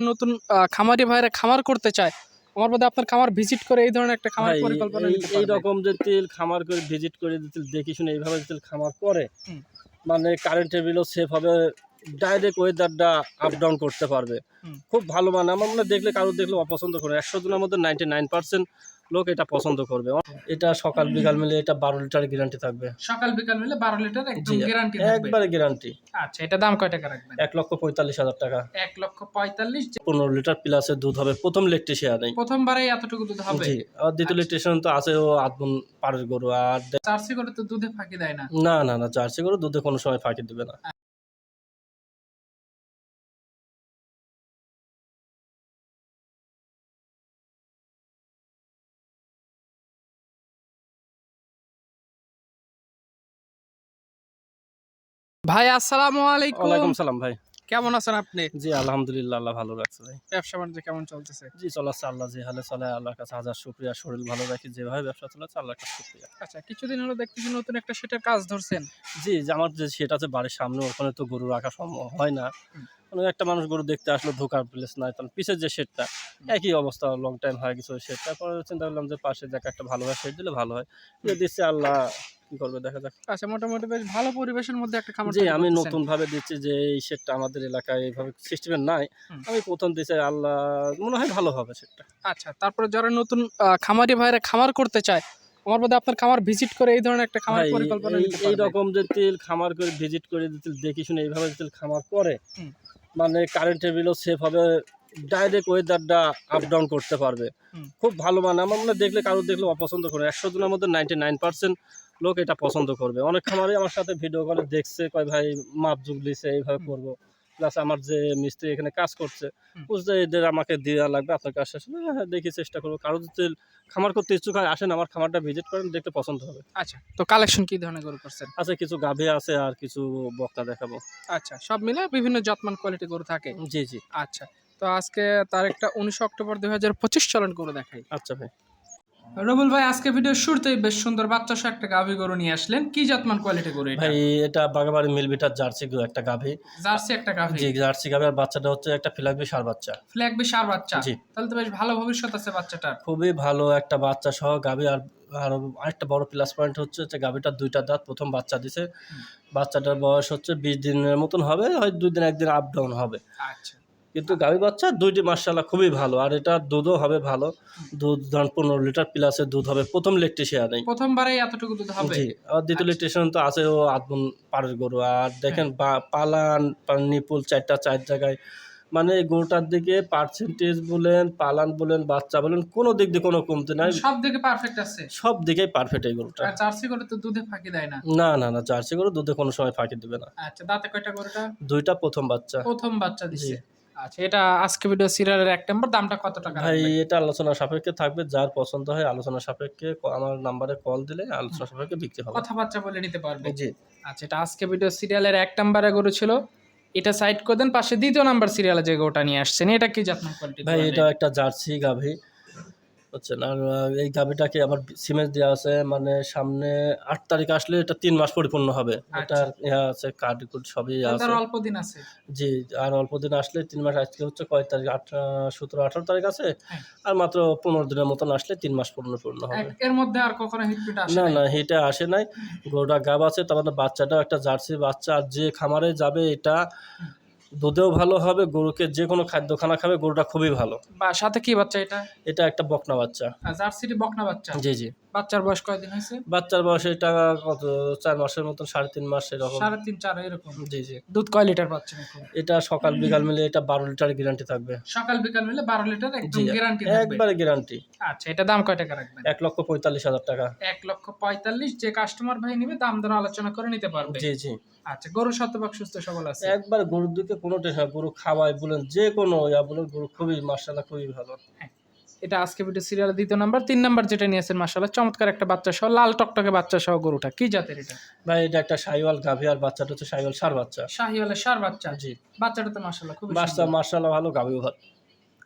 নতুন খামারি ভাইরা খামার করতে চায় আমার বোধ আপনার খামার ভিজিট করে এই ধরনের একটা খামার পরিকল্পনা এই। রকম যে তেল খামার করে ভিজিট করে যে তেল দেখি শুনে এইভাবে যে তেল খামার করে মানে কারেন্টের বিলও সেফ হবে ডাইরেক্ট ওয়েদারটা আপ ডাউন করতে পারবে। খুব ভালো মানে আমার মনে দেখলে কারোর দেখলে অপছন্দ করে একশো জনের মধ্যে নাইনটি নাইন পার্সেন্ট লোক এটা পছন্দ করবে। এটা সকাল বিকাল মিলে এটা বারো লিটার গ্যারান্টি থাকবে। সকাল বিকাল মিলে বারো লিটার একদম গ্যারান্টি একবারে গ্যারান্টি আচ্ছা এটা দাম কয় টাকা রাখবেন? এক লক্ষ পঁয়তাল্লিশ হাজার টাকা। এক লক্ষ পঁয়তাল্লিশ পনেরো লিটার প্লাসের দুধ হবে। প্রথম ইলেকট্রিশিয়ান নেই প্রথমবারেই এতটুকু দুধ হবে? জি আর দ্বিতীয় ইলেকট্রিশিয়ান তো আছে ও আদমন পাড়ের গরু আর জার্সি করে তো দুধে ফাঁকি দেয় না। না না না জার্সি গরু দুধে কোনো সময় ফাঁকি দেবে না। ভাই আসসালামু আলাইকুম। ওয়ালাইকুম সালাম ভাই। কেমন আছেন আপনি? জি আলহামদুলিল্লাহ আল্লাহ ভালো রাখছে ভাই। ব্যবসা বাণিজ্য কেমন চলতেছে? জি চলাচ্ছে আল্লাহ যে হালে চলে আল্লাহর কাছে হাজার শুক্রিয়া শরীর ভালো রাখি যেভাবে ব্যবসা চলাচ্ছে আল্লাহর কাছে শুক্রিয়া। আচ্ছা কিছুদিন হলো দেখতেছি নতুন একটা সেটার কাজ ধরছেন। জি যে আমার যে সেটা আছে বাড়ির সামনে ওখানে তো গরু রাখা সম্ভব হয় না। একটা মানুষ গরু দেখতে আসলো ঢোকার প্লেস নাই তখন পিছের যে শেডটা একই অবস্থা লং টাইম হয়ে গেছে ওই শেডটা পরে চিন্তা করলাম যে পাশে দেখ একটা ভালো শেড দিলে ভালো হয়। দিচ্ছে আল্লাহ কি করবে দেখা যাক। আচ্ছা মোটামুটি বেশ ভালো পরিবেশের মধ্যে একটা খামার জি আমি নতুন ভাবে দিচ্ছি যে এই সেটটা আমাদের এলাকায় এইভাবে সিস্টেমের নাই। আমি প্রথম দিচ্ছি আল্লাহ মনে হয় ভালো হবে সেটটা। আচ্ছা তারপরে যারা নতুন খামারি ভাইরা খামার করতে চায় আমার বোধহয় আপনার খামার ভিজিট করে এই ধরনের একটা খামার পরিকল্পনা এই রকম যে তেল খামার করে ভিজিট করে যে তেল দেখি শুনে এইভাবে তেল খামার করে মানে কারেন্টের বিলও সেফ হবে ডাইরেক্ট ওয়েদারটা আপ ডাউন করতে পারবে। খুব ভালো মানে আমার মনে হয় দেখলে কারও দেখলে অপছন্দ করে একশো জনের মধ্যে নাইনটি নাইন পার্সেন্ট লোক এটা পছন্দ করবে। অনেক খামারই আমার সাথে ভিডিও কলে দেখছে কয় ভাই মাপ যুগ দিছে এইভাবে করব। প্লাস আমার যে মিস্ত্রি এখানে কাজ করছে বুঝতে এদের আমাকে দেওয়া লাগবে আপনার কাছে আসলে হ্যাঁ দেখি চেষ্টা করব। কারও যদি খামার করতে ইচ্ছুক হয় আসেন আমার খামারটা ভিজিট করেন দেখতে পছন্দ হবে। আচ্ছা তো কালেকশন কি ধরনের গরু করছেন? আছে কিছু গাভী আছে আর কিছু বক্তা দেখাবো। আচ্ছা সব মিলে বিভিন্ন যত্মান কোয়ালিটি গরু থাকে? জি জি। আচ্ছা তো আজকে তার একটা উনিশ অক্টোবর দুই হাজার পঁচিশ চলন গরু দেখাই। আচ্ছা ভাই। রবুল ভাই আজকে ভিডিও শুরুতেই বেশ সুন্দর বাচ্চা সহ একটা গাভী গরু নিয়ে আসলেন। কি জাতমান কোয়ালিটি গরু এটা? ভাই এটা বাগাবাড়ি মিলবিটার জার্সি গো একটা গাভী। জার্সি একটা গাভী? জি জার্সি গাভী। আর বাচ্চাটা হচ্ছে একটা ফিলাকবি সার বাচ্চা। ফ্ল্যাগ বি সার বাচ্চা? জি। তাহলে তো বেশ ভালো ভবিষ্যৎ আছে বাচ্চাটার। খুবই ভালো একটা বাচ্চা সহ গাভী। আর আর আরেকটা বড় প্লাস পয়েন্ট হচ্ছে যে গাভীটার দুইটা দাঁত প্রথম বাচ্চা দিছে। বাচ্চাটার বয়স হচ্ছে বিশ দিনের মতন হবে হয়তো দুই দিন একদিন আপ ডাউন হবে। আচ্ছা। কিন্তু গাভী বাচ্চা দুইটি মার্শাল্লাহ খুবই ভালো। আর এটা দুধও হবে ভালো। দুধ ধরেন পনেরো লিটার প্লাসের দুধ হবে। প্রথম ইলেকট্রিশিয়ান নেই। প্রথমবারেই এতটুকু দুধ হবে? জি। আর দ্বিতীয় ইলেকট্রিশিয়ান তো আছে ও আদমন পাড়ের গরু। আর দেখেন বা- পালান নিপুল চারটা চার জায়গায়। মানে গরুটার দিকে পার্সেন্টেজ বলেন পালান বলেন বাচ্চা বলেন কোনো দিক দিয়ে কোনো কমতি নাই। সব দিকে পারফেক্ট আছে? সব দিকেই পারফেক্ট এই গরুটা। জার্সি করে তো দুধে ফাঁকি দেয় না? না না না জার্সি গরু দুধে কোনো সময় ফাঁকি দিবে না। আচ্ছা দাঁতে কয়টা গরুটা? দুইটা প্রথম বাচ্চা। প্রথম বাচ্চা দিচ্ছে আচ্ছা এটা আজকে ভিডিও সিরিয়ালের এক নম্বর দামটা কত টাকা ভাই এটা আলোচনা সাপেক্ষে থাকবে যার পছন্দ হয় আলোচনা সাপেক্ষে আমার নাম্বারে কল দিলে আলোচনা সাপেক্ষে বিক্রি হবে। কথাবার্তা বলে নিতে পারবে। জি। আচ্ছা এটা আজকে ভিডিও সিরিয়ালের এক নম্বরে গরু ছিল। এটা সাইড করে দেন পাশে দ্বিতীয় নাম্বার সিরিয়ালে যে গোটা নিয়ে আসছেন এটা কি জাতমান কোয়ালিটি ভাই এটা একটা জার্সি গাভী। হচ্ছেন আর এই গাভীটাকে আবার সিমেন্ট দেওয়া আছে মানে সামনে আট তারিখ আসলে এটা তিন মাস পরিপূর্ণ হবে। এটার ইয়া আছে কার্ড কুড সবই আছে। অল্প দিন আছে। জি আর অল্প দিন আসলে তিন মাস আজকে হচ্ছে কয় তারিখ? আঠারো সতেরো আঠারো তারিখ আছে। হ্যাঁ। আর মাত্র পনেরো দিনের মতন আসলে তিন মাস পূর্ণ পূর্ণ হবে। এর মধ্যে আর কখনো আসে না না এটা আসে নাই। গরুটা গাব আছে তারপরে বাচ্চাটাও একটা জার্সি বাচ্চা আর যে খামারে যাবে এটা দুধেও ভালো হবে গরুকে যে কোনো খাদ্য খানা খাবে গরুটা খুবই ভালো। বা সাথে কি বাচ্চা এটা? এটা একটা বকনা বাচ্চা। আর জার্সিটি বকনা বাচ্চা? জি জি। বাচ্চার বয়স কয়দিন হয়েছে? বাচ্চার বয়স এটা কত? চার মাসের মতন সাড়ে তিন মাস এরকম। সাড়ে তিন চার এরকম? জি জি। দুধ কয় লিটার পাচ্ছেন এখন? এটা সকাল বিকাল মিলে এটা বারো লিটার গ্যারান্টি থাকবে। সকাল বিকাল মিলে বারো লিটার একদম গ্যারান্টি একবারে গ্যারান্টি আচ্ছা এটা দাম কয় টাকা রাখবেন? এক লক্ষ পঁয়তাল্লিশ হাজার টাকা। এক লক্ষ পঁয়তাল্লিশ যে কাস্টমার ভাই নিবে দাম দর আলোচনা করে নিতে পারবে। জি জি। আচ্ছা গরু শতভাগ সুস্থ সবল আছে? একবার গরুর দিকে কোনো টেনশন গরু খাওয়ায় বলেন যে কোনো ইয়া বলেন গরু খুবই মার্শাল্লাহ খুবই ভালো। এটা আজকে ভিডিও সিরিয়ালের দ্বিতীয় নাম্বার তিন নাম্বার যেটা নিয়েছেন মাসাল্লাহ চমৎকার একটা বাচ্চা সহ লাল টকটকে বাচ্চা সহ গরুটা। কি জাতের এটা? ভাই এটা একটা সাইওয়াল গাভী আর বাচ্চাটা হচ্ছে সাইওয়াল সার বাচ্চা। শাহিওয়ালের সার বাচ্চা? জি। বাচ্চাটা তো মাসাল্লাহ খুব বাচ্চা মার্শাল্লাহ ভালো গাভীও ভালো।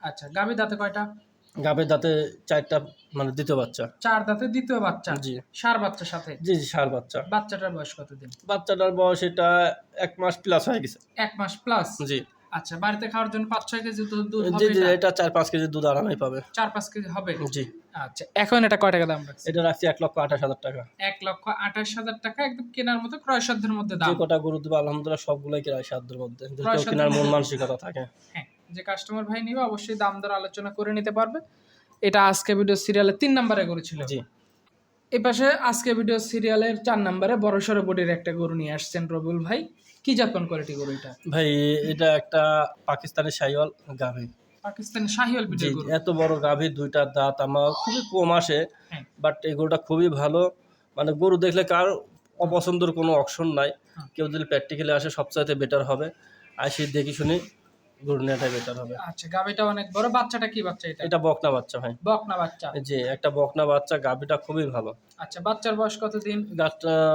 আচ্ছা গাভী দাঁতে কয়টা? গাভীর দাঁতে চারটা মানে দ্বিতীয় বাচ্চা। চার দাঁতে দ্বিতীয় বাচ্চা? জি। সার বাচ্চার সাথে? জি জি সার বাচ্চা। বাচ্চাটার বয়স কতদিন? বাচ্চাটার বয়স এটা এক মাস প্লাস হয়ে গেছে। এক মাস প্লাস জি। আচ্ছা বাড়িতে খাওয়ার জন্য পাঁচ ছয় কেজি দুধ জি জি এটা? চার পাঁচ কেজি দুধ আরামে পাবে। চার পাঁচ কেজি হবে? জি। আচ্ছা এখন এটা কয় টাকা দাম রাখছে এটা রাখছি এক লক্ষ আঠাশ হাজার টাকা। এক লক্ষ আঠাশ হাজার টাকা একদম কেনার মতো ক্রয় সাধ্যের মধ্যে দাম। কটা গরু দেবো আলহামদুলিল্লাহ সবগুলোই কেনার সাধ্যের মধ্যে। কেনার মন মানসিকতা থাকে। হ্যাঁ যে কাস্টমার ভাই নিবে অবশ্যই দাম দর আলোচনা করে নিতে পারবে। এটা আজকে ভিডিও সিরিয়ালের তিন নম্বরে গরু ছিল জি। এই পাশে আজকে ভিডিও সিরিয়ালের চার নম্বরে বড় সড়ো বডির একটা গরু নিয়ে আসছেন রবিউল ভাই। কি জাতমান কোয়ালিটি গরু এটা? ভাই এটা একটা পাকিস্তানি সাইওয়াল গাভী। পাকিস্তানি শাহিওয়াল বিটের গরু। এত বড় গাভী দুইটা দাঁত আমার খুবই কম আসে হ্যাঁ। বাট এই গরুটা খুবই ভালো। মানে গরু দেখলে কার অপছন্দের কোনো অপশন নাই। কেউ যদি প্র্যাকটিক্যালি আসে সবচাইতে বেটার হবে। আসি দেখি শুনি। গরু বেটার হবে। আচ্ছা গাবিটা অনেক বড়। বাচ্চাটা কি বাচ্চা এটা? এটা বকনা বাচ্চা ভাই। বকনা বাচ্চা। জি একটা বকনা বাচ্চা গাভীটা খুবই ভালো। আচ্ছা বাচ্চার বয়স কতদিন?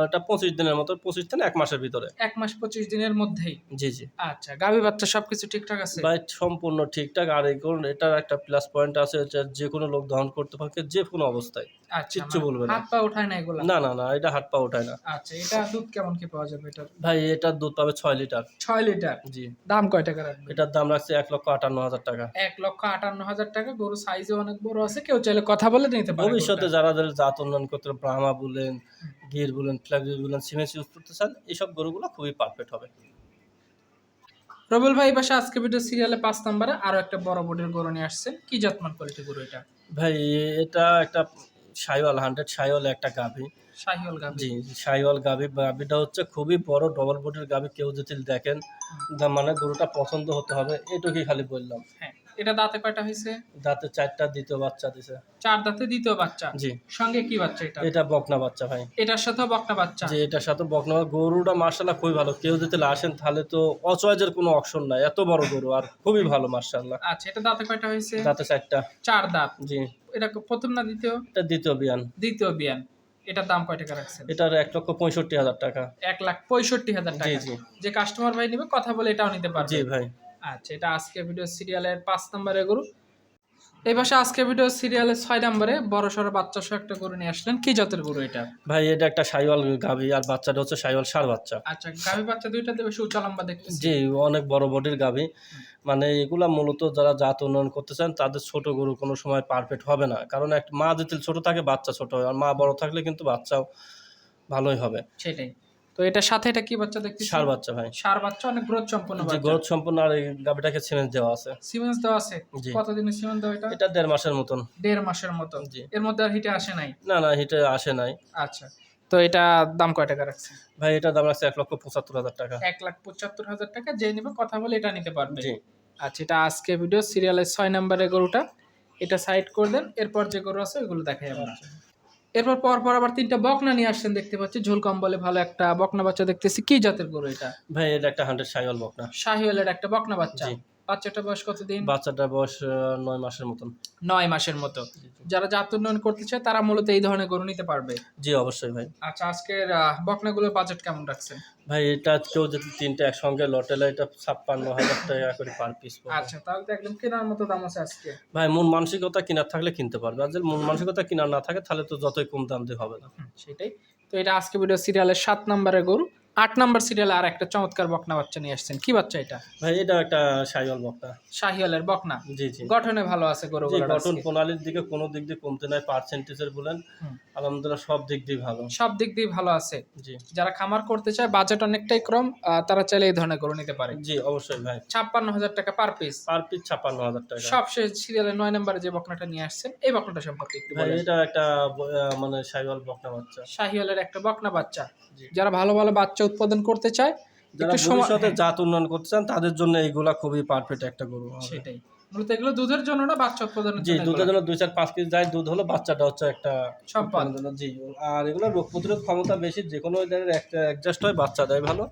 এটা পঁচিশ দিনের মতো পঁচিশ দিন এক মাসের ভিতরে। এক মাস পঁচিশ দিনের মধ্যেই? জি জি। আচ্ছা গাবি বাচ্চা সবকিছু ঠিকঠাক আছে? ভাই সম্পূর্ণ ঠিকঠাক আর এই গরু এটার একটা প্লাস পয়েন্ট আছে এটা যে কোনো লোক দহন করতে পারে যে কোনো অবস্থায়। আচ্ছা কিচ্ছু মানে বলবে না। হাত পা ওঠায় না এগুলা? না না না এটা হাত পা ওঠায় না। আচ্ছা এটা দুধ কেমন কি পাওয়া যাবে এটার? ভাই এটার দুধ পাবে ছয় লিটার। ছয় লিটার? জি। দাম কয় টাকা রাখবে? এটার দাম রাখছে এক লক্ষ আটান্ন হাজার টাকা। এক লক্ষ আটান্ন হাজার টাকা গরু সাইজে অনেক বড় আছে কেউ চাইলে কথা বলে নিতে পারে ভবিষ্যতে যারা যারা জাত উন্নয়ন করতে ব্রাহ্মা বলেন গির বলেন ফ্ল্যাগির বলেন সিমেন্স ইউজ করতে চান এইসব গরুগুলো খুবই পারফেক্ট হবে। রবুল ভাই এই পাশে আজকে ভিডিও সিরিয়ালে পাঁচ নম্বরে আরও একটা বড় বডির গরু নিয়ে আসছেন কি জাতমান কোয়ালিটি গরু এটা? ভাই এটা একটা সাইওয়াল হান্ড্রেড সাইওয়াল একটা গাভী। শাহিওয়াল গাবি জি সাইওয়াল গাভী গাভীটা হচ্ছে খুবই বড় ডবল বডির গাভী কেউ যদি দেখেন মানে গরুটা পছন্দ হতে হবে এটুকুই খালি বললাম। হ্যাঁ। এটা দাঁতে কয়টা হয়েছে? দাঁতে চারটা দ্বিতীয় বাচ্চা দিছে। চার দাঁতে দ্বিতীয় বাচ্চা? জি। সঙ্গে কি বাচ্চা এটা? এটা বকনা বাচ্চা ভাই। এটার সাথেও বকনা বাচ্চা? যে এটার সাথে বকনা গরুটা মার্শাল্লাহ খুবই ভালো। কেউ যদি আসেন তাহলে তো অচয়েজের কোনো অপশন নাই। এত বড় গরু আর খুবই ভালো মার্শাল্লাহ আচ্ছা এটা দাঁতে কয়টা হয়েছে? দাঁতে চারটা। চার দাঁত? জি। এটা প্রথম না দ্বিতীয়? এটা দ্বিতীয় বিয়ান। দ্বিতীয় বিয়ান। এটার দাম কয় টাকা রাখছেন? এটার এক লক্ষ পঁয়ষট্টি হাজার টাকা। এক লাখ পঁয়ষট্টি হাজার টাকা। জি। যে কাস্টমার ভাই নেবে কথা বলে এটাও নিতে পারবে। জি ভাই। আচ্ছা এটা আজকে ভিডিও সিরিয়ালের পাঁচ নম্বরে গরু। এই পাশে আজকে ভিডিও সিরিয়ালের ছয় নম্বরে বড় সড়ো বাচ্চা সহ একটা গরু নিয়ে আসলেন। কি জাতের গরু এটা? ভাই এটা একটা সাইওয়াল গাভী আর বাচ্চাটা হচ্ছে সাইওয়াল সার বাচ্চা। আচ্ছা গাভী বাচ্চা দুইটাতে বেশি উঁচা লম্বা দেখতেছি। জি অনেক বড় বডির গাভী। মানে এগুলা মূলত যারা জাত উন্নয়ন করতে চান তাদের ছোট গরু কোনো সময় পারফেক্ট হবে না। কারণ একটা মা যদি ছোট থাকে বাচ্চা ছোট হয়। আর মা বড় থাকলে কিন্তু বাচ্চাও ভালোই হবে। সেটাই। তো এটা সাথে এটা কি বাচ্চা দেখতেছি সার বাচ্চা ভাই। সার বাচ্চা অনেক গ্রোথ সম্পন্ন বাচ্চা। গ্রোথ সম্পূর্ণ আর এই গাভীটাকে সিমেন্ট দেওয়া আছে। সিমেন্স দেওয়া আছে? জি। কতদিনের সিমেন্স দেওয়া এটা? এটা দেড় মাসের মতন। দেড় মাসের মতো জি। এর মধ্যে আর হিটে আসে নাই? না না হিটে আসে নাই। আচ্ছা। তো এটা দাম কয় টাকা রাখছে? ভাই এটা দাম রাখছে এক লক্ষ পঁচাত্তর হাজার টাকা। এক লাখ পঁচাত্তর হাজার টাকা যে নিবে কথা বলে এটা নিতে পারবে। জি। আচ্ছা এটা আজকে ভিডিও সিরিয়ালের ছয় নম্বরের গরুটা। এটা সাইড করে দেন এরপর যে গরু আছে ওইগুলো দেখাই আমরা এরপর পর পর আবার তিনটা বকনা নিয়ে আসছেন দেখতে পাচ্ছি। ঝোল কম্বলে ভালো একটা বকনা বাচ্চা দেখতেছি। কি জাতের গরু এটা? ভাই এটা একটা হান্ড্রেড শাহিওয়াল বকনা। শাহিওয়ালের একটা বকনা বাচ্চা। বাচ্চাটা বয়স কতদিন? বাচ্চাটার বয়স নয় মাসের মতন। নয় মাসের মতো। যারা জাত উন্নয়ন করতে চায় তারা মূলত এই ধরনের গরু নিতে পারবে। জি অবশ্যই ভাই। আচ্ছা আজকের বকনাগুলোর বাজেট কেমন রাখছেন? ভাই এটা কেউ যদি তিনটে একসঙ্গে লটেলে এটা ছাপ্পান্ন হাজার টাকা করে পার পিস আচ্ছা তাহলে তো একদম কেনার মতো দাম আছে আজকে। ভাই মন মানসিকতা কেনার থাকলে কিনতে পারবে। আর যদি মন মানসিকতা কেনার না থাকে তাহলে তো যতই কম দাম দিয়ে হবে না। সেটাই। তো এটা আজকে ভিডিও সিরিয়ালের সাত নম্বরের গরু। আট নম্বর সিরিয়ালে আর একটা চমৎকার বকনা বাচ্চা নিয়ে আসছেন। কি বাচ্চা এটা? ভাই এটা একটা সাইওয়াল বকনা। শাহিওয়ালের বকনা? জি জি। গঠনে ভালো আছে গরু জি গঠন প্রণালীর দিকে কোনো দিক দিয়ে কমতে নাই পার্সেন্টেজের বলেন। আলহামদুলিল্লাহ সব দিক দিয়ে ভালো। সব দিক দিয়ে ভালো আছে। জি। যারা খামার করতে চায় বাজেট অনেকটাই কম তারা চাইলে এই ধরনের গরু নিতে পারে। জি অবশ্যই ভাই। ছাপ্পান্ন হাজার টাকা পার পিস পার পিস ছাপ্পান্ন হাজার টাকা। সবশেষ সিরিয়ালের নয় নম্বরে যে বকনাটা নিয়ে আসছেন এই বকনাটা সম্পর্কে একটু বলেন। এটা একটা মানে সাইওয়াল বকনা বাচ্চা। শাহিওয়ালের একটা বকনা বাচ্চা। যারা ভালো ভালো বাচ্চা উৎপাদন করতে চায় যারা একটু সময় ভবিষ্যতে হ্যাঁ, জাত উন্নয়ন করতে চান তাদের জন্য এইগুলা খুবই পারফেক্ট একটা গরু। সেটাই। মূলত এগুলো দুধের জন্য না বাচ্চা উৎপাদনের জি দুধের জন্য দুই চার পাঁচ কেজি যায় দুধ হলো বাচ্চাটা হচ্ছে একটা সম্পদ। জি আর এগুলো রোগ প্রতিরোধ ক্ষমতা বেশি যে কোনো জায়গায় একটা অ্যাডজাস্ট হয় বাচ্চা দেয় ভালো।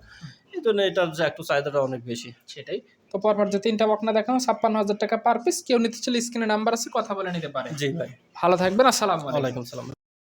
এই জন্য এটার যে একটু চাহিদাটা অনেক বেশি। সেটাই। তো পরপর যে তিনটা বকনা দেখানো ছাপ্পান্ন হাজার টাকা পার পিস কেউ নিতে চাইলে স্ক্রিনে নাম্বার আছে কথা বলে নিতে পারে। জি ভাই। ভালো থাকবেন আসসালামু আলাইকুম। ওয়ালাইকুম সালাম